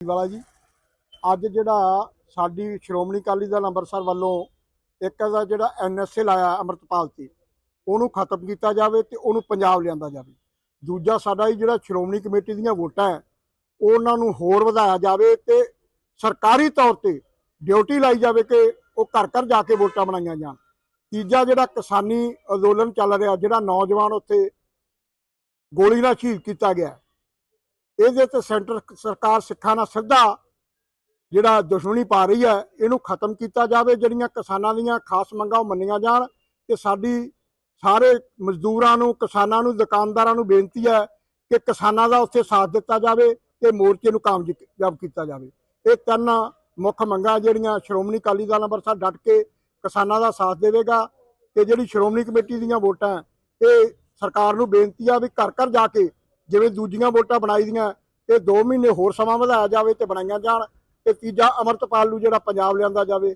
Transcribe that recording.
ਵਾਲਾ ਜੀ। ਅੱਜ ਜਿਹੜਾ ਸਾਡੀ ਸ਼੍ਰੋਮਣੀ ਅਕਾਲੀ ਦਲ ਅੰਮ੍ਰਿਤਸਰ ਵੱਲੋਂ ਇੱਕ ਦਾ ਜਿਹੜਾ ਐਨਐਸਏ ਲਾਇਆ ਅੰਮ੍ਰਿਤਪਾਲ ਤੇ, ਉਹਨੂੰ ਖਤਮ ਕੀਤਾ ਜਾਵੇ ਤੇ ਉਹਨੂੰ ਪੰਜਾਬ ਲਿਆਂਦਾ ਜਾਵੇ। ਦੂਜਾ ਸਾਡਾ ਹੀ ਜਿਹੜਾ ਸ਼੍ਰੋਮਣੀ ਕਮੇਟੀ ਦੀਆਂ ਵੋਟਾਂ ਹੈ, ਉਹਨਾਂ ਨੂੰ ਹੋਰ ਵਧਾਇਆ ਜਾਵੇ ਤੇ ਸਰਕਾਰੀ ਤੌਰ ਤੇ ਡਿਊਟੀ ਲਾਈ ਜਾਵੇ ਕਿ ਉਹ ਘਰ ਘਰ ਜਾ ਕੇ ਵੋਟਾਂ ਬਣਾਈਆਂ ਜਾਣ। ਤੀਜਾ ਜਿਹੜਾ ਕਿਸਾਨੀ ਅੰਦੋਲਨ ਚੱਲ ਰਿਹਾ, ਜਿਹੜਾ ਨੌਜਵਾਨ ਉੱਥੇ ਗੋਲੀ ਨਾਲ ਸ਼ਹੀਦ ਕੀਤਾ ਗਿਆ ਇਹਦੇ ਤੇ ਸੈਂਟਰ ਸਰਕਾਰ ਸਿੱਖਾਂ ਨਾਲ ਸਿੱਧਾ ਜਿਹੜਾ ਦੁਸ਼ਮਣੀ ਪਾ ਰਹੀ ਹੈ, ਇਹਨੂੰ ਖਤਮ ਕੀਤਾ ਜਾਵੇ, ਜਿਹੜੀਆਂ ਕਿਸਾਨਾਂ ਦੀਆਂ ਖਾਸ ਮੰਗਾਂ ਉਹ ਮੰਨੀਆਂ ਜਾਣ ਤੇ ਸਾਡੀ ਸਾਰੇ ਮਜ਼ਦੂਰਾਂ ਨੂੰ, ਕਿਸਾਨਾਂ ਨੂੰ, ਦੁਕਾਨਦਾਰਾਂ ਨੂੰ ਬੇਨਤੀ ਹੈ ਕਿ ਕਿਸਾਨਾਂ ਦਾ ਉੱਥੇ ਸਾਥ ਦਿੱਤਾ ਜਾਵੇ ਤੇ ਮੋਰਚੇ ਨੂੰ ਕਾਮਯਾਬ ਕੀਤਾ ਜਾਵੇ। ਇਹ ਤਿੰਨ ਮੁੱਖ ਮੰਗਾਂ ਜਿਹੜੀਆਂ ਸ਼੍ਰੋਮਣੀ ਅਕਾਲੀ ਦਲ ਅੰਮ੍ਰਿਤਸਰ ਡਟ ਕੇ ਕਿਸਾਨਾਂ ਦਾ ਸਾਥ ਦੇਵੇਗਾ ਤੇ ਜਿਹੜੀ ਸ਼੍ਰੋਮਣੀ ਕਮੇਟੀ ਦੀਆਂ ਵੋਟਾਂ, ਇਹ ਸਰਕਾਰ ਨੂੰ ਬੇਨਤੀ ਆ ਵੀ ਘਰ ਘਰ ਜਾ ਕੇ ਜਿਵੇਂ ਦੂਜੀਆਂ ਵੋਟਾਂ ਬਣਾਈ ਦੀਆਂ, ਇਹ 2 ਮਹੀਨੇ ਹੋਰ ਸਮਾਂ ਵਧਾਇਆ ਜਾਵੇ ਤੇ ਬਣਾਈਆਂ ਜਾਣ ਤੇ ਤੀਜਾ ਅਮਰਤਪਾਲ ਨੂੰ ਜਿਹੜਾ ਪੰਜਾਬ ਲਿਆਂਦਾ ਜਾਵੇ।